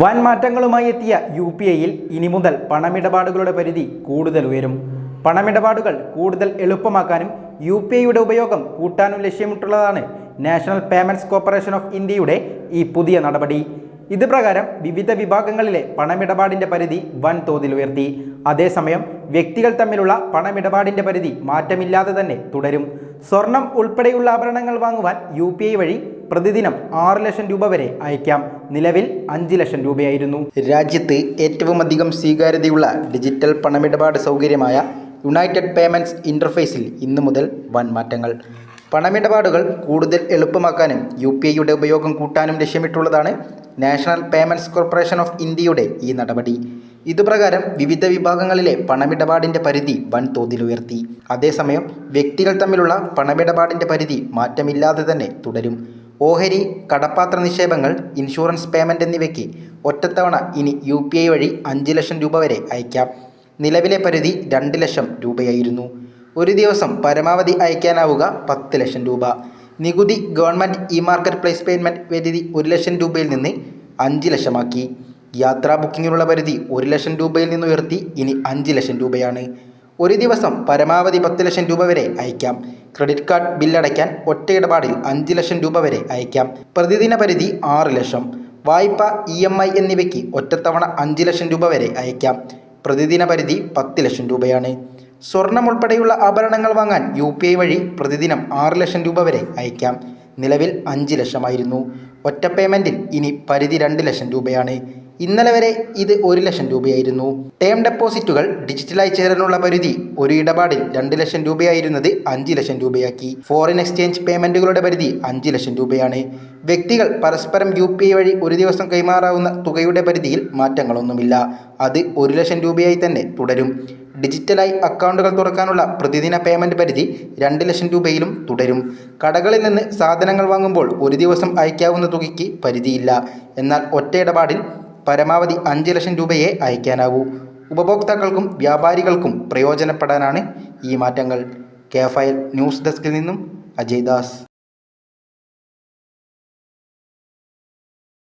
വൻ മാറ്റങ്ങളുമായി എത്തിയ U P ഐയിൽ ഇനി മുതൽ പണമിടപാടുകളുടെ പരിധി കൂടുതൽ ഉയരും. പണമിടപാടുകൾ കൂടുതൽ എളുപ്പമാക്കാനും യു പി ഐയുടെ ഉപയോഗം കൂട്ടാനും ലക്ഷ്യമിട്ടുള്ളതാണ് നാഷണൽ പേയ്മെന്റ്സ് കോർപ്പറേഷൻ ഓഫ് ഇന്ത്യയുടെ ഈ പുതിയ നടപടി. ഇത് പ്രകാരം വിവിധ വിഭാഗങ്ങളിലെ പണമിടപാടിന്റെ പരിധി വൻ തോതിൽ ഉയർത്തി. അതേസമയം വ്യക്തികൾ തമ്മിലുള്ള പണമിടപാടിന്റെ പരിധി മാറ്റമില്ലാതെ തന്നെ തുടരും. സ്വർണം ഉൾപ്പെടെയുള്ള ആഭരണങ്ങൾ വാങ്ങുവാൻ യു വഴി പ്രതിദിനം ആറ് ലക്ഷം രൂപ വരെ അയക്കാം. നിലവിൽ അഞ്ച് ലക്ഷം രൂപയായിരുന്നു. രാജ്യത്ത് ഏറ്റവും അധികം സ്വീകാര്യതയുള്ള ഡിജിറ്റൽ പണമിടപാട് സൗകര്യമായ യുണൈറ്റഡ് പേയ്മെന്റ്സ് ഇന്റർഫേസിൽ ഇന്നു മുതൽ വൻ മാറ്റങ്ങൾ പണമിടപാടുകൾ കൂടുതൽ എളുപ്പമാക്കാനും യു പി ഐയുടെ ഉപയോഗം കൂട്ടാനും ലക്ഷ്യമിട്ടുള്ളതാണ് നാഷണൽ പേയ്മെന്റ്സ് കോർപ്പറേഷൻ ഓഫ് ഇന്ത്യയുടെ ഈ നടപടി. ഇതുപ്രകാരം വിവിധ വിഭാഗങ്ങളിലെ പണമിടപാടിന്റെ പരിധി വൻ തോതിൽ ഉയർത്തി അതേസമയം വ്യക്തികൾ തമ്മിലുള്ള പണമിടപാടിന്റെ പരിധി മാറ്റമില്ലാതെ തന്നെ തുടരും. ഓഹരി കടപ്പാത്ര നിക്ഷേപങ്ങൾ ഇൻഷുറൻസ് പേയ്മെന്റ് എന്നിവയ്ക്ക് ഒറ്റത്തവണ ഇനി യു പി ഐ വഴി അഞ്ച് ലക്ഷം രൂപ വരെ അയക്കാം. നിലവിലെ പരിധി രണ്ട് ലക്ഷം രൂപയായിരുന്നു. ഒരു ദിവസം പരമാവധി അയക്കാനാവുക പത്ത് ലക്ഷം രൂപ. നികുതി government E market place payment പരിധി ഒരു ലക്ഷം രൂപയിൽ നിന്ന് അഞ്ച് ലക്ഷമാക്കി. യാത്രാ ബുക്കിങ്ങിനുള്ള പരിധി ഒരു ലക്ഷം രൂപയിൽ നിന്ന് ഉയർത്തി ഇനി അഞ്ച് ലക്ഷം രൂപയാണ്. ഒരു ദിവസം പരമാവധി പത്ത് ലക്ഷം രൂപ വരെ അയക്കാം. ക്രെഡിറ്റ് കാർഡ് ബില്ലടയ്ക്കാൻ ഒറ്റ ഇടപാടിൽ അഞ്ച് ലക്ഷം രൂപ വരെ അയക്കാം. പ്രതിദിന പരിധി ആറ് ലക്ഷം. വായ്പ ഇ എം ഐ എന്നിവയ്ക്ക് ഒറ്റത്തവണ അഞ്ച് ലക്ഷം രൂപ വരെ അയക്കാം. പ്രതിദിന പരിധി പത്ത് ലക്ഷം രൂപയാണ്. സ്വർണം ഉൾപ്പെടെയുള്ള ആഭരണങ്ങൾ വാങ്ങാൻ യു പി ഐ വഴി പ്രതിദിനം ആറ് ലക്ഷം രൂപ വരെ അയക്കാം. നിലവിൽ അഞ്ച് ലക്ഷമായിരുന്നു. ഒറ്റ പേയ്മെന്റിൽ ഇനി പരിധി രണ്ട് ലക്ഷം രൂപയാണ്. ഇന്നലെ വരെ ഇത് ഒരു ലക്ഷം രൂപയായിരുന്നു. ടേം ഡെപ്പോസിറ്റുകൾ ഡിജിറ്റലായി ചേരാനുള്ള പരിധി ഒരു ഇടപാടിൽ രണ്ട് ലക്ഷം രൂപയായിരുന്നത് അഞ്ച് ലക്ഷം രൂപയാക്കി. ഫോറിൻ എക്സ്ചേഞ്ച് പേയ്മെന്റുകളുടെ പരിധി അഞ്ച് ലക്ഷം രൂപയാണ്. വ്യക്തികൾ പരസ്പരം യു പി ഐ വഴി ഒരു ദിവസം കൈമാറാവുന്ന തുകയുടെ പരിധിയിൽ മാറ്റങ്ങളൊന്നുമില്ല. അത് ഒരു ലക്ഷം രൂപയായി തന്നെ തുടരും. ഡിജിറ്റലായി അക്കൗണ്ടുകൾ തുറക്കാനുള്ള പ്രതിദിന പേയ്മെന്റ് പരിധി രണ്ട് ലക്ഷം രൂപയിലും തുടരും. കടകളിൽ നിന്ന് സാധനങ്ങൾ വാങ്ങുമ്പോൾ ഒരു ദിവസം അയക്കാവുന്ന തുകയ്ക്ക് പരിധിയില്ല. എന്നാൽ ഒറ്റ ഇടപാടിൽ പരമാവധി അഞ്ച് ലക്ഷം രൂപയെ അയക്കാനാവൂ ഉപഭോക്താക്കൾക്കും വ്യാപാരികൾക്കും പ്രയോജനപ്പെടാനാണ് ഈ മാറ്റങ്ങൾ. കെ ഫയൽ ന്യൂസ് ഡെസ്കിൽ നിന്നും അജയ് ദാസ്.